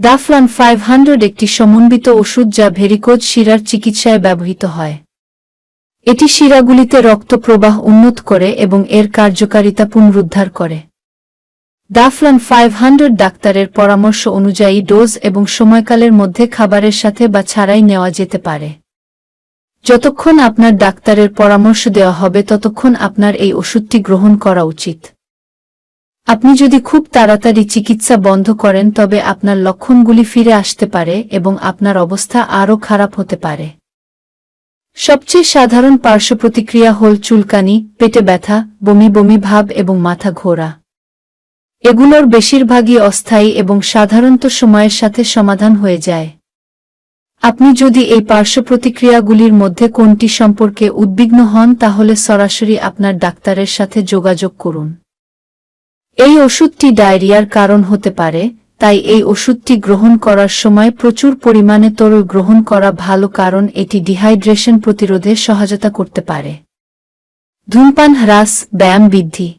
দাফলান five hundred একটি সমন্বিত ওষুধ যা ভেরিকোজ শিরার চিকিৎসায় ব্যবহৃত হয়। এটি শিরাগুলিতে রক্ত প্রবাহ উন্নত করে এবং এর কার্যকারিতা পুনরুদ্ধার করে। দাফলান ফাইভ হান্ড্রেড ডাক্তারের পরামর্শ অনুযায়ী ডোজ এবং সময়কালের মধ্যে খাবারের সাথে বা ছাড়াই নেওয়া যেতে পারে। যতক্ষণ আপনার ডাক্তারের পরামর্শ দেওয়া হবে, ততক্ষণ আপনার এই ওষুধটি গ্রহণ করা উচিত। আপনি যদি খুব তাড়াতাড়ি চিকিৎসা বন্ধ করেন, তবে আপনার লক্ষণগুলি ফিরে আসতে পারে এবং আপনার অবস্থা আরও খারাপ হতে পারে। সবচেয়ে সাধারণ পার্শ্ব প্রতিক্রিয়া হল চুলকানি, পেটে ব্যথা, বমি বমি ভাব এবং মাথা ঘোরা। এগুলোর বেশিরভাগই অস্থায়ী এবং সাধারণত সময়ের সাথে সমাধান হয়ে যায়। আপনি যদি এই পার্শ্ব প্রতিক্রিয়াগুলির মধ্যে কোনটি সম্পর্কে উদ্বিগ্ন হন, তাহলে সরাসরি আপনার ডাক্তারের সাথে যোগাযোগ করুন। এই ওষুধটি ডায়রিয়ার কারণ হতে পারে, তাই এই ওষুধটি গ্রহণ করার সময় প্রচুর পরিমাণে তরল গ্রহণ করা ভালো কারণ এটি ডিহাইড্রেশন প্রতিরোধে সহায়তা করতে পারে। ধূমপান হ্রাস, ব্যায়াম বৃদ্ধি।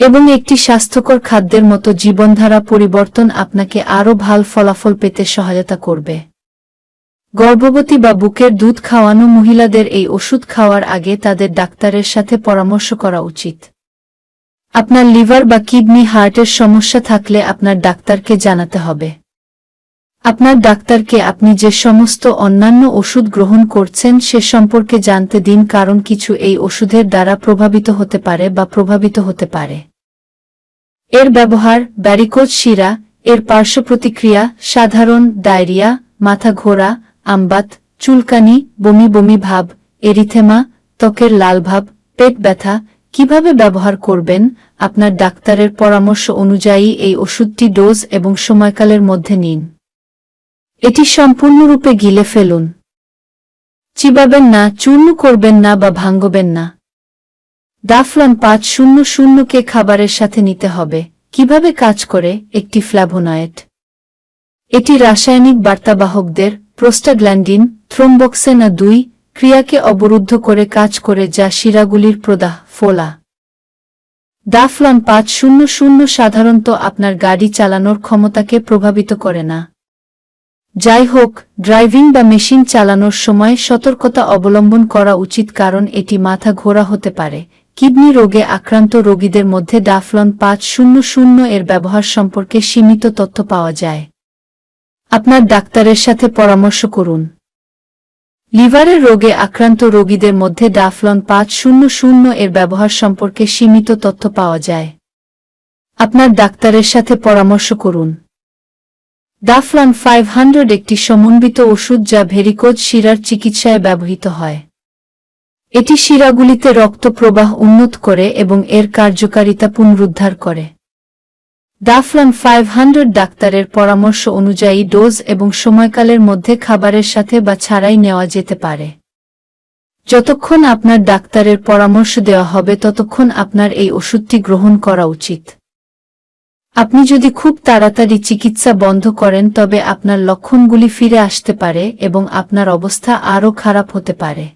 এবং একটি স্বাস্থ্যকর খাদ্যের মতো জীবনধারা পরিবর্তন আপনাকে আরও ভালো ফলাফল পেতে সহায়তা করবে। গর্ভবতী বা বুকের দুধ খাওয়ানো মহিলাদের এই ওষুধ খাওয়ার আগে তাদের ডাক্তারের সাথে পরামর্শ করা উচিত। আপনার লিভার বা কিডনি হার্টের সমস্যা থাকলে আপনার ডাক্তারকে জানাতে হবে। আপনার ডাক্তারকে আপনি যে সমস্ত অন্যান্য ওষুধ গ্রহণ করছেন সে সম্পর্কে জানতে দিন, কারণ কিছু এই ওষুধের দ্বারা প্রভাবিত হতে পারে বা প্রভাবিত হতে পারে। এর ব্যবহার ব্যারিকোজ শিরা, এর পার্শ্ব প্রতিক্রিয়া, সাধারণ ডায়রিয়া, মাথা ঘোরা, আমবাত, চুলকানি, বমি বমি ভাব, এরিথেমা, ত্বকের লালভাব পেট ব্যথা কীভাবে ব্যবহার করবেন? আপনার ডাক্তারের পরামর্শ অনুযায়ী এই ওষুধটি ডোজ এবং সময়কালের মধ্যে নিন। এটি সম্পূর্ণরূপে গিলে ফেলুন। চিবাবেন না, চূর্ণ করবেন না বা ভাঙ্গবেন না। দাফলন পাঁচ শূন্য শূন্যকে খাবারের সাথে নিতে হবে। কীভাবে কাজ করে? একটি ফ্ল্যাভোনয়েড এটি রাসায়নিক বার্তাবাহকদের প্রোস্টাগ্ল্যান্ডিন, থ্রোম্বক্সেনা দুই ক্রিয়াকে অবরুদ্ধ করে কাজ করে যা শিরাগুলির প্রদাহ, ফোলা। দাফলন পাঁচ শূন্য শূন্য সাধারণত আপনার গাড়ি চালানোর ক্ষমতাকে প্রভাবিত করে না। যাই হোক, ড্রাইভিং বা মেশিন চালানোর সময় সতর্কতা অবলম্বন করা উচিত কারণ এটি মাথা ঘোরা হতে পারে। কিডনি রোগে আক্রান্ত রোগীদের মধ্যে ডাফলন পাঁচ শূন্য শূন্য এর ব্যবহার সম্পর্কে সীমিত তথ্য পাওয়া যায়। আপনার ডাক্তারের সাথে পরামর্শ করুন। লিভারের রোগে আক্রান্ত রোগীদের মধ্যে ডাফলন পাঁচ শূন্য শূন্য এর ব্যবহার সম্পর্কে সীমিত তথ্য পাওয়া যায়। আপনার ডাক্তারের সাথে পরামর্শ করুন। দাফলান ফাইভ হান্ড্রেড একটি সমন্বিত ওষুধ যা ভেরিকোজ শিরার চিকিৎসায় ব্যবহৃত হয়। এটি শিরাগুলিতে রক্ত প্রবাহ উন্নত করে এবং এর কার্যকারিতা পুনরুদ্ধার করে। দাফলান ফাইভ হান্ড্রেড ডাক্তারের পরামর্শ অনুযায়ী ডোজ এবং সময়কালের মধ্যে খাবারের সাথে বা ছাড়াই নেওয়া যেতে পারে। যতক্ষণ আপনার ডাক্তারের পরামর্শ দেওয়া হবে, ততক্ষণ আপনার এই ওষুধটি গ্রহণ করা উচিত। আপনি যদি খুব তাড়াতাড়ি চিকিৎসা বন্ধ করেন, তবে আপনার লক্ষণগুলি ফিরে আসতে পারে এবং আপনার অবস্থা আরও খারাপ হতে পারে।